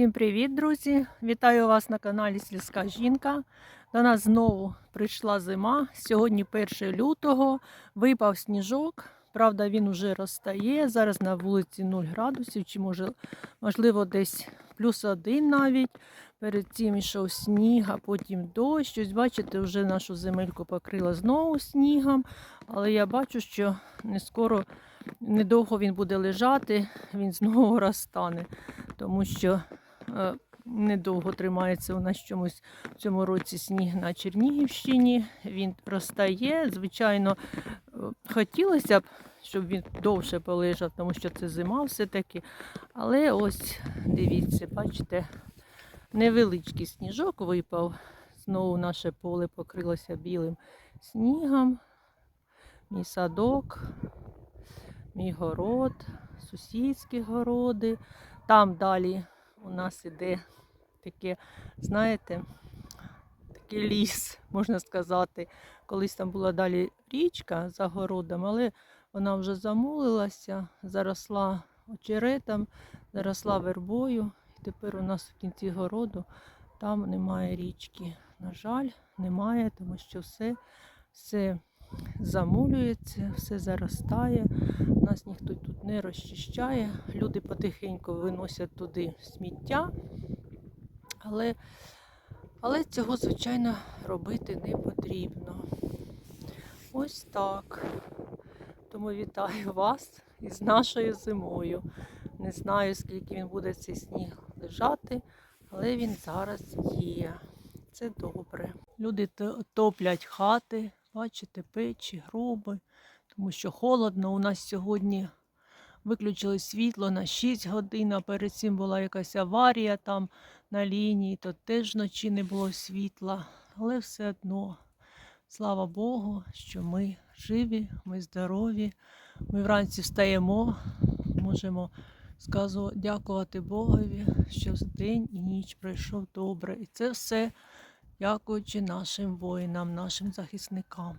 Всім привіт, друзі! Вітаю вас на каналі Сільська жінка. До нас знову прийшла зима. Сьогодні 1 лютого. Випав сніжок. Правда, він уже розтає. Зараз на вулиці 0 градусів, чи може, можливо, десь плюс один навіть. Перед цим йшов сніг, а потім дощ. Ось бачите, вже нашу земельку покрила знову снігом. Але я бачу, що не скоро, недовго він буде лежати, він знову розтане тому що недовго тримається у нас чомусь в цьому році сніг на Чернігівщині. Він розтає. Звичайно, е, хотілося б, щоб він довше полежав, тому що це зима все-таки. Але ось дивіться, бачите, невеличкий сніжок випав. Знову наше поле покрилося білим снігом. Мій садок, мій город, сусідські городи. Там далі у нас іде таке, знаєте, такий ліс, можна сказати. Колись там була далі річка за городом, але вона вже замулилася, заросла очеретом, заросла вербою. І тепер у нас в кінці городу там немає річки. На жаль, немає, тому що все, все замулюється, все заростає. Нас ніхто тут не розчищає. Люди потихеньку виносять туди сміття. Але, але цього, звичайно, робити не потрібно. Ось так. Тому вітаю вас із нашою зимою. Не знаю, скільки він буде цей сніг лежати, але він зараз є. Це добре. Люди топлять хати, бачите, печі, гроби, тому що холодно. У нас сьогодні виключили світло на 6 годин, а перед цим була якась аварія там на лінії, то теж вночі не було світла. Але все одно, слава Богу, що ми живі, ми здорові. Ми вранці встаємо, можемо сказу, дякувати Богові, що день і ніч пройшов добре. І це все дякуючи нашим воїнам, нашим захисникам.